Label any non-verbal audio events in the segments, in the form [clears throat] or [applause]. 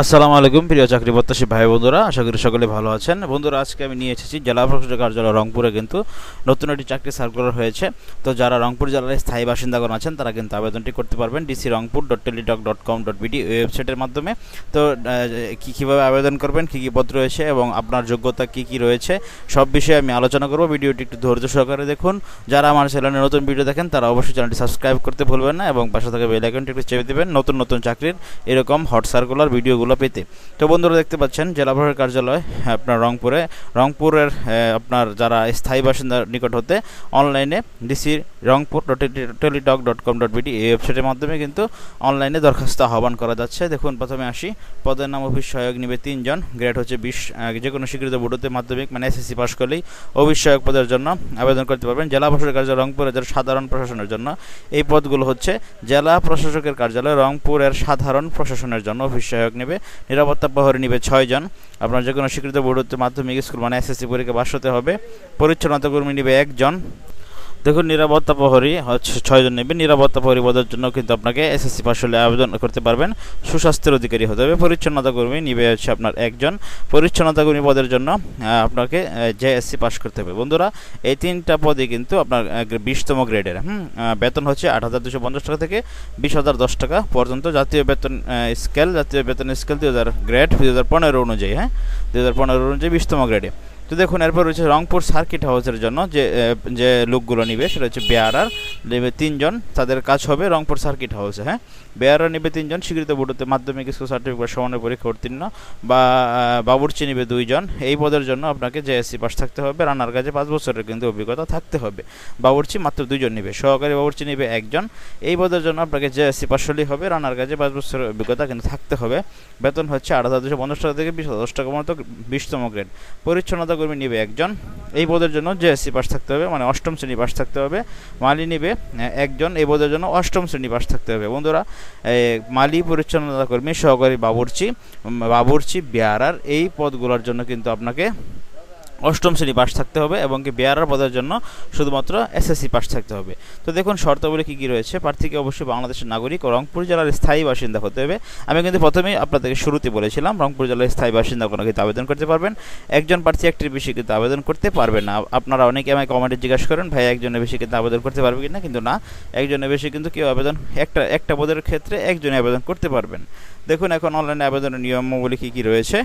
আসসালামু আলাইকুম, প্রিয় চাকরি প্রত্যাশী ভাই বন্ধুরা, আশা করি সকলে ভালো আছেন। বন্ধুরা, আজকে আমি নিয়ে এসেছি জেলা প্রশাসক কার্যালয় রংপুরে কিন্তু নতুন একটি চাকরি সার্কুলার হয়েছে। তো যারা রংপুর জেলার স্থায়ী বাসিন্দাগণ আছেন, তারা কিন্তু আবেদনটি করতে পারবেন DC Rangpur dot Teletalk dot com dot BD ওয়েবসাইটের মাধ্যমে। তো কী কীভাবে আবেদন করবেন, কী কী পত্র রয়েছে এবং আপনার যোগ্যতা কী কী রয়েছে, সব বিষয়ে আমি আলোচনা করব। ভিডিওটি একটু ধৈর্য সহকারে দেখুন। যারা আমার চ্যানেলে নতুন ভিডিও দেখেন, তারা অবশ্যই চ্যানেলটি সাবস্ক্রাইব করতে ভুলবেন না এবং পাশে থাকা বেল আইকনটি একটু চেপে দেবেন। নতুন নতুন চাকরির এরকম হট সার্কুলার ভিডিওগুলো পেতে। তো বন্ধুরা দেখতে পাচ্ছেন, জেলা প্রশাসক কার্যালয়, আপনার রংপুরে। রংপুরের আপনার যারা স্থায়ী বাসিন্দার নিকট হতে অনলাইনে DC Rangpur dot Teletalk dot com dot BD এই ওয়েবসাইটের মাধ্যমে কিন্তু অনলাইনে দরখাস্ত আহ্বান করা যাচ্ছে। দেখুন, প্রথমে আসি। পদের নাম অফিস সহায়ক নিবে তিনজন গ্রেড হচ্ছে বিশ যে কোনো স্বীকৃত বোর্ডতে মাধ্যমিক মানে এসএসসি পাশ করলেই অফিস সহায়ক পদের জন্য আবেদন করতে পারবেন। জেলা প্রশাসক কার্যালয় রংপুরের যারা সাধারণ প্রশাসনের জন্য, এই পদগুলো হচ্ছে জেলা প্রশাসকের কার্যালয় রংপুরের সাধারণ প্রশাসনের জন্য অফিস সহায়ক নেবে। নিরাপত্তা প্রহরী নিবে ছয়জন আপনার যে কোনো স্বীকৃত বোর্ড মাধ্যমিক স্কুল মানে এসএসসি পরীক্ষা বাস হতে হবে। পরিচ্ছন্নতা কর্মী নিবে একজন দেখুন, নিরাপত্তা প্রহরী ছয়জন নেবে। নিরাপত্তা প্রহরী পদের জন্য কিন্তু আপনাকে এসএসসি পাশ হলে আবেদন করতে পারবেন। সুস্বাস্থ্যের অধিকারী হতে হবে। পরিচ্ছন্নতা কর্মী নিবে হচ্ছে আপনার একজন। পরিচ্ছন্নতা কর্মী পদের জন্য আপনাকে জেএসসি পাশ করতে হবে। বন্ধুরা, এই তিনটা পদই কিন্তু আপনার বিশতম গ্রেডের, হুম? বেতন হচ্ছে আট হাজার দুশো পঞ্চাশ টাকা থেকে বিশ হাজার দশ টাকা পর্যন্ত। জাতীয় বেতন স্কেল, জাতীয় বেতন স্কেল দুই হাজার গ্রেড দুই হাজার পনেরো অনুযায়ী হ্যাঁ? দুই হাজার পনেরো অনুযায়ী বিশতম গ্রেডে। তো দেখুন, এরপর রয়েছে রংপুর সার্কিট হাউসের জন্য যে যে লোকগুলো নিবে, সেটা হচ্ছে বেয়ারার নেবে তিনজন, তাদের কাজ হবে রংপুর সার্কিট হাউসে হ্যাঁ? বেয়ারার নেবে তিনজন, স্বীকৃত বোর্ডতে মাধ্যমিক স্কুল সার্টিফিকেট সমানের পরীক্ষা উত্তীর্ণ, বা বাবুর্চি নিবে দুইজন, এই পদের জন্য আপনাকে জেএসসি পাস থাকতে হবে রান্নার কাজে পাঁচ বছরের কিন্তু অভিজ্ঞতা থাকতে হবে। বাবুর্চি মাত্র দুইজন নিবে, সহকারী বাবুর্চি নিবে একজন, এই পদের জন্য আপনাকে জেএসসি পাস হলেই হবে রান্নার কাজে পাঁচ বছরের অভিজ্ঞতা কিন্তু থাকতে হবে। বেতন হচ্ছে আট হাজার দুশো পঞ্চাশ টাকা থেকে বিশ হাজার দশ টাকা মতো বিশতম গ্রেড পরিচ্ছন্নতা কর্মী নিবে একজন। এই পদের জন্য জেএসসি পাস থাকতে হবে মানে অষ্টম শ্রেণি পাস থাকতে হবে। মালি নিবে একজন। এই পদের জন্য অষ্টম শ্রেণি পাস থাকতে হবে। বন্ধুরা মালি পরিচ্ছন্নতা কর্মী সহকারী বাবুর্চি বাবুরচি বেয়ারার এই পদগুলোর জন্য কিন্তু আপনাকে অষ্টম শ্রেণি পাস থাকতে হবে এবং কি বেয়ারার পদের জন্য শুধুমাত্র এসএসসি পাস থাকতে হবে। তো দেখুন, শর্তাবলী কী কী রয়েছে? প্রার্থীকে অবশ্যই বাংলাদেশের নাগরিক ও রংপুর জেলার স্থায়ী বাসিন্দা হতে হবে। আমি কিন্তু প্রথমেই আপনাদেরকে শুরুতে বলেছিলাম, রংপুর জেলার স্থায়ী বাসিন্দা কোনো কিন্তু আবেদন করতে পারবেন। একজন প্রার্থী একটির বেশি কিন্তু আবেদন করতে পারবেন না। আপনারা অনেকে আমাকে কমেন্টে জিজ্ঞাসা করেন, ভাই, একজনের বেশি কিন্তু আবেদন করতে পারবে কিনা? কিন্তু না, একজনের বেশি কিন্তু কেউ আবেদন, একটা একটা পদের ক্ষেত্রে একজনে আবেদন করতে পারবেন। দেখুন, এখন অনলাইনে আবেদনের নিয়মাবলী কী কী রয়েছে?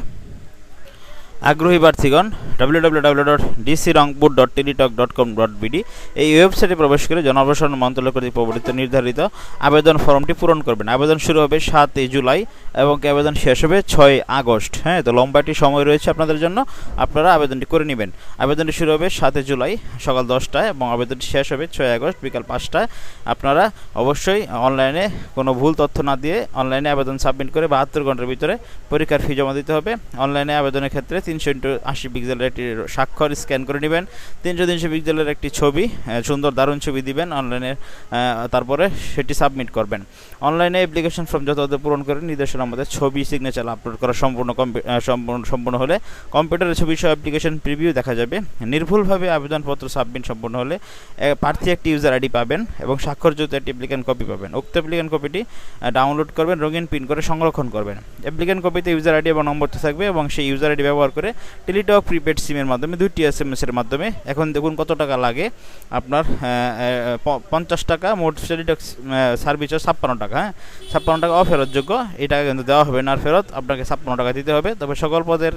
আগ্রহী প্রার্থীগণ W W W dot DC Rangpur dot Teletalk dot com dot BD এই ওয়েবসাইটে প্রবেশ করে জনপ্রসারণ মন্ত্রণালয় কর্তৃক প্রবর্তিত নির্ধারিত আবেদন ফর্মটি পূরণ করবেন। আবেদন শুরু হবে সাতই জুলাই এবং আবেদন শেষ হবে ছয় আগস্ট। হ্যাঁ তো লম্বাটি সময় রয়েছে আপনাদের জন্য, আপনারা আবেদনটি করে নেবেন। আবেদনটি শুরু হবে সাতই জুলাই সকাল দশটায় এবং আবেদনটি শেষ হবে ছয় আগস্ট বিকাল পাঁচটায়। আপনারা অবশ্যই অনলাইনে কোনো ভুল তথ্য না দিয়ে অনলাইনে আবেদন সাবমিট করে বাহাত্তর ঘণ্টার ভিতরে পরীক্ষার ফি জমা দিতে হবে। অনলাইনে আবেদনের ক্ষেত্রে তিনশো ইন্টু আশি পিক্সেলের একটি স্বাক্ষর স্ক্যান করে নেবেন। তিনশো তিনশো পিক্সেলের একটি ছবি সুন্দর দারুণ ছবি দিবেন। অনলাইনে তারপরে সেটি সাবমিট করবেন। অনলাইনে অ্যাপ্লিকেশন ফর্ম যথাযথ পূরণ করে নির্দেশনা আমাদের ছবি সিগনেচার আপলোড করা সম্পূর্ণ সম্পূর্ণ সম্পূর্ণ হলে কম্পিউটারের ছবি সহ অ্যাপ্লিকেশন প্রিভিউ দেখা যাবে। নির্ভুলভাবে আবেদনপত্র সাবমিট সম্পূর্ণ হলে প্রার্থী একটি ইউজার আইডি পাবেন এবং স্বাক্ষরযুক্ত একটি অ্যাপ্লিকেন্ট কপি পাবেন। উক্ত অ্যাপ্লিকেন্ট কপিটি ডাউনলোড করবেন, রঙিন পিন করে সংরক্ষণ করবেন। অ্যাপ্লিকেন্ট কপিতে ইউজার আইডি এবং নম্বরটা থাকবে এবং সেই ইউজার আইডি ব্যবহার করে টেলিটক প্রিপেড সিমের মাধ্যমে, দুইটি এস এম এর মাধ্যমে। এখন দেখুন কত টাকা লাগে। আপনার পঞ্চাশ টাকা, মোট টেলিটক সার্ভিস ছাপ্পান্ন টাকা হ্যাঁ? ছাপ্পান্ন টাকা অফেরতযোগ্য। টাকা কিন্তু দেওয়া হবে না ফেরত। আপনাকে ছাপ্পান্ন টাকা দিতে হবে। তবে সকল পদের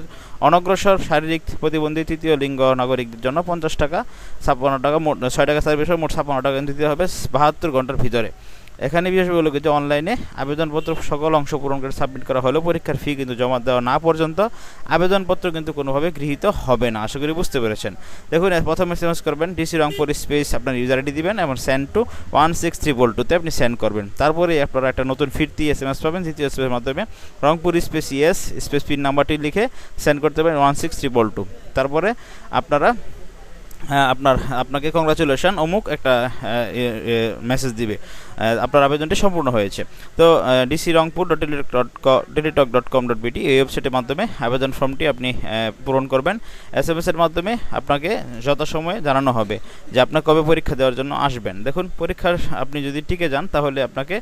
অনগ্রসর শারীরিক প্রতিবন্ধী তৃতীয় লিঙ্গ নাগরিকদের জন্য পঞ্চাশ টাকা, ছাপ্পান্ন টাকা, মোট, ছয় টাকা সার্ভিস মোট ছাপ্পান্ন টাকা দিতে হবে বাহাত্তর ঘণ্টার ভিতরে। এখানে বিশেষ বলে যে অনলাইনে আবেদনপত্র সকল অংশ পূরণ করে সাবমিট করা হলেও পরীক্ষার ফি কিন্তু জমা দেওয়া না পর্যন্ত আবেদনপত্র কিন্তু কোনোভাবে গৃহীত হবে না। আশা করি বুঝতে পেরেছেন। দেখুন প্রথমে এস করবেন ডিসি রংপুর স্পেস আপনার ইউজার আইডি দিবেন এবং send to one six three triple টুতে আপনি সেন্ড করবেন। তারপরে আপনারা একটা নতুন ফিরতি এস এম এস পাবেন, দ্বিতীয় এস মাধ্যমে Rangpur space ES space PIN নাম্বারটি লিখে সেন্ড করতে পারেন one six three triple two তারপরে আপনারা আপনার, আপনাকে কংগ্রাচুলেশন অমুক একটা মেসেজ দিবে। আপনার আবেদনটি সম্পূর্ণ হয়েছে। তো DC Rangpur dot Teletalk dot com dot BT এই ওয়েবসাইটের মাধ্যমে আবেদন ফর্মটি আপনি পূরণ করবেন। এস এম এসের মাধ্যমে আপনাকে যথাসময়ে জানানো হবে যে আপনার কবে পরীক্ষা দেওয়ার জন্য আসবেন। দেখুন, পরীক্ষার, আপনি যদি টিকে যান, তাহলে আপনাকে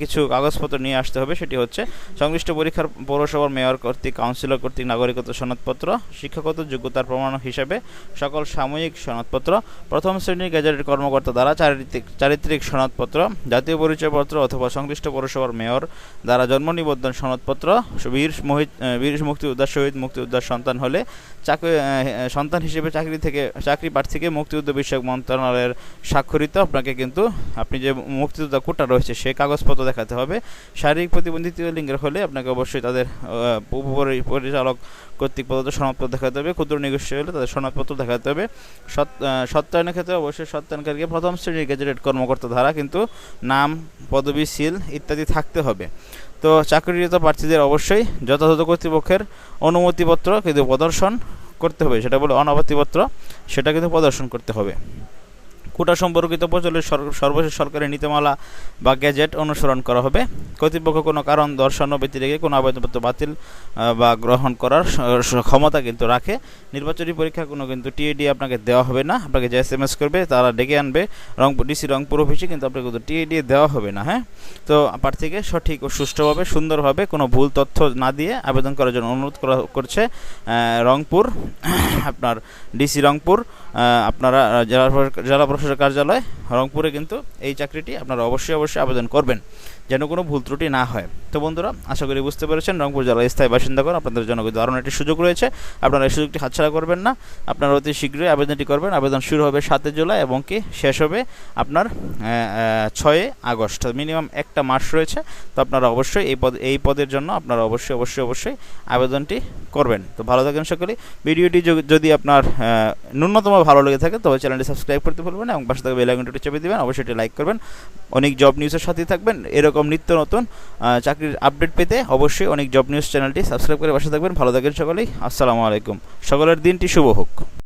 কিছু কাগজপত্র নিয়ে আসতে হবে। সেটি হচ্ছে সংশ্লিষ্ট পরীক্ষার পৌরসভার মেয়র কর্তৃক কাউন্সিলর কর্তৃক নাগরিকত্ব সনদপত্র, শিক্ষাগত যোগ্যতার প্রমাণ হিসাবে সকল সাময়িক সনদপত্র, প্রথম শ্রেণির গ্যাজেটেড কর্মকর্তা দ্বারা চারিত্রিক চারিত্রিক সনদপত্র, জাতীয় পরিচয়পত্র অথবা সংশ্লিষ্ট পৌরসভার মেয়র দ্বারা জন্ম নিবন্ধন সনদপত্র, বীর মহিত বীর মুক্তিযোদ্ধা শহীদ মুক্তিযোদ্ধার সন্তান হলে চাকরি সন্তান হিসেবে চাকরি থেকে, চাকরি প্রার্থীকে মুক্তিযুদ্ধ বিষয়ক মন্ত্রণালয়ের স্বাক্ষরিত। আপনাকে কিন্তু, আপনি যে মুক্তিযোদ্ধা কোটা রয়েছে সেই কাগজপত্র দেখাতে হবে। শারীরিক প্রতিবন্ধী তৃতীয় লিঙ্গের হলে আপনাকে অবশ্যই তাদের পরিচালক কর্তৃক প্রদত্ত সনদপত্র দেখাতে হবে। ক্ষুদ্র নিগোষ্ঠী হলে তাদের সনদপত্র দেখাতে হবে। সত্যায়নের ক্ষেত্রে অবশ্যই সত্যায়নকারীকে প্রথম শ্রেণির গ্যাজেটেড কর্মকর্তা ধারা কিন্তু নাম, পদবি সিল ইত্যাদি থাকতে হবে। তো চাকরিরত প্রার্থীদের অবশ্যই যথাযথ কর্তৃপক্ষের অনুমতিপত্র কিন্তু প্রদর্শন করতে হবে। সেটা বলে অনাপত্তিপত্র সেটা কিন্তু প্রদর্শন করতে হবে। কোটা সম্পর্কিত প্রচলিত সর- সর্বশেষ সরকারি নীতিমালা বা গ্যাজেট অনুসরণ করা হবে। কর্তৃপক্ষ কোনো কারণ দর্শানো ব্যতিরেকে কোনো আবেদনপত্র বাতিল বা গ্রহণ করার ক্ষমতা কিন্তু রাখে। নির্বাচনী পরীক্ষা কোনো কিন্তু টিএডি আপনাকে দেওয়া হবে না। আপনাকে যে এস এম এস করবে তারা ডেকে আনবে। রংপুর ডিসি রংপুর অফিসে কিন্তু আপনাকে কিন্তু টিএডি দেওয়া হবে না হ্যাঁ? তো প্রার্থীকে সঠিক ও সুষ্ঠুভাবে, সুন্দরভাবে কোনো ভুল তথ্য না দিয়ে আবেদন করার জন্য অনুরোধ করা, করছে রংপুর, [clears throat] আপনার ডিসি রংপুর। আপনারা, জেলা জেলা প্রশাসক কার্যালয়, রংপুরে কিন্তু এই চাকরিটি আপনারা অবশ্যই অবশ্যই আবেদন করবেন, যেন কোনো ভুল ত্রুটি না হয়। তো বন্ধুরা, আশা করি বুঝতে পেরেছেন, রংপুর জেলার স্থায়ী বাসিন্দাগণ, আপনাদের জন্য দারুণ একটি সুযোগ রয়েছে। আপনারা এই সুযোগটি হাতছাড়া করবেন না। আপনারা অতি শীঘ্রই আবেদনটি করবেন। আবেদন শুরু হবে সাতই জুলাই এবং কি শেষ হবে আপনার ছয়ে আগস্ট। মিনিমাম একটা মাস রয়েছে। তো আপনারা অবশ্যই এই পদ, এই পদের জন্য আপনারা অবশ্যই অবশ্যই অবশ্যই আবেদনটি করবেন। তো ভালো থাকেন সকলে ভিডিওটি যদি- আপনার ন্যূনতম ভালো লেগে থাকে, তবে চ্যানেলটি সাবস্ক্রাইব করতে ভুলবেন এবং পাশে থাকা বেল আইকনটি চেপে দেবেন, অবশ্যই এটি লাইক করবেন। অনেক জব নিউজের সাথেই থাকবেন, এরকম নিত্য নতুন চাকরির আপডেট পেতে অবশ্যই অনেক জব নিউজ চ্যানেলটি সাবস্ক্রাইব করে পাশে থাকবেন। ভালো থাকেন সকলেই, আসসালামু আলাইকুম। সকলের দিনটি শুভ হোক।